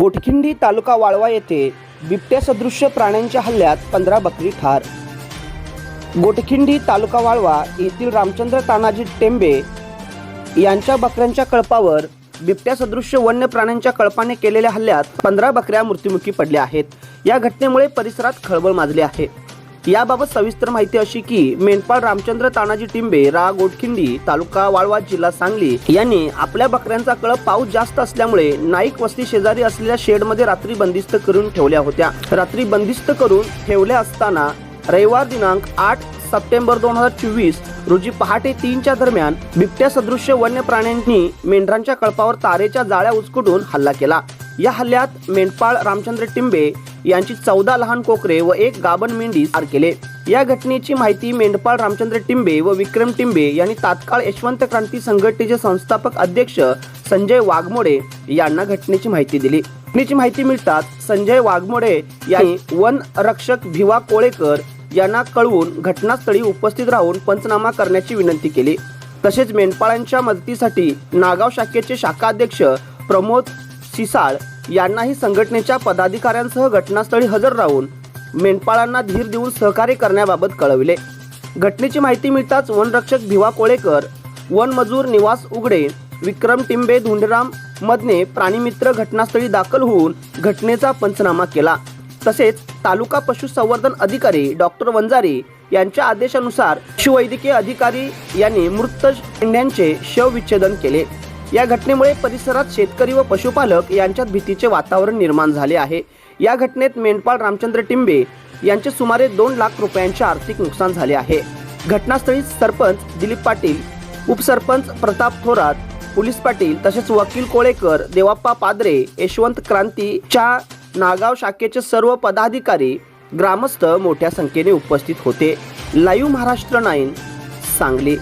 गोटखिंडी तालुका वाळवा येथे बिबट्यासदृश्य प्राण्यांच्या हल्ल्यात पंधरा बकरी ठार. गोटखिंडी तालुका वाळवा येथील रामचंद्र तानाजी टेंबे यांच्या बकऱ्यांच्या कळपावर बिबट्यासदृश्य वन्य प्राण्यांच्या कळपाने केलेल्या हल्ल्यात पंधरा बकऱ्या मृत्युमुखी पडल्या आहेत. या घटनेमुळे परिसरात खळबळ माजली आहे. याबाबत सविस्तर माहिती अशी की मेंढपाळ रामचंद्र तानाजी टिंबे रा गोटखिंडी तालुका वाळवा जिल्हा सांगली यांनी आपल्या बकऱ्यांचा कळप पाऊस जास्त असल्यामुळे नाईक वस्ती शेजारी असलेल्या शेडमध्ये रात्री बंदिस्त करून ठेवल्या होत्या. रात्री बंदिस्त करून ठेवल्या असताना रविवार दिनांक आठ सप्टेंबर दोन हजार चोवीस रोजी पहाटे तीनच्या दरम्यान बिबट्या सदृश्य वन्य प्राण्यांनी मेंढरांच्या कळपावर तारेच्या जाळ्या उचकुटून हल्ला केला. या हल्ल्यात मेंढपाळ रामचंद्र टिंबे यांची चौदा लहान कोकरे व एक गाभण मेंढी ठार केले. या घटनेची माहिती मेंढपाळ रामचंद्र टिंबे व विक्रम टिंबे यांनी तात्काळ यशवंत क्रांती संघटनेचे संस्थापक अध्यक्ष संजय वाघमोडे यांना घटनेची माहिती दिली. घटनेची माहिती मिळताच संजय वाघमोडे यांनी वन रक्षक भिवा कोळेकर यांना कळवून घटनास्थळी उपस्थित राहून पंचनामा करण्याची विनंती केली. तसेच मेंढपाळांच्या मदतीसाठी नागाव शाखेचे शाखा अध्यक्ष प्रमोद सिसाळ यांनाही संघटनेच्या पदाधिकाऱ्यांसह घटनास्थळी हजर राहून मेंढपाळांना धीर देऊन सहकार्य करण्याबाबत कळविले. घटनेची माहिती मिळताच वनरक्षक भिवा कोळेकर वन मजूर निवास उघडे विक्रम टिंबे धुंडराम मदने प्राणीमित्र घटनास्थळी दाखल होऊन घटनेचा पंचनामा केला. तसेच तालुका पशुसंवर्धन अधिकारी डॉक्टर वंजारी यांच्या आदेशानुसार पशुवैद्यकीय अधिकारी यांनी मृत मेंढ्यांचे शवविच्छेदन केले. या घटनेमुळे परिसरात शेतकरी व पशुपालक यांच्यात भीतीचे वातावरण निर्माण झाले आहे. या घटनेत मेंढपाळ रामचंद्र टिंबे यांचे सुमारे दोन लाख रुपयांचे आर्थिक नुकसान झाले आहे. घटनास्थळी सरपंच दिलीप पाटील उपसरपंच प्रताप थोरात पोलीस पाटील तसेच वकील कोळेकर देवाप्पा पादरे यशवंत क्रांतीच्या नागाव शाखेचे सर्व पदाधिकारी ग्रामस्थ मोठ्या संख्येने उपस्थित होते. Live Maharashtra nine Sangli.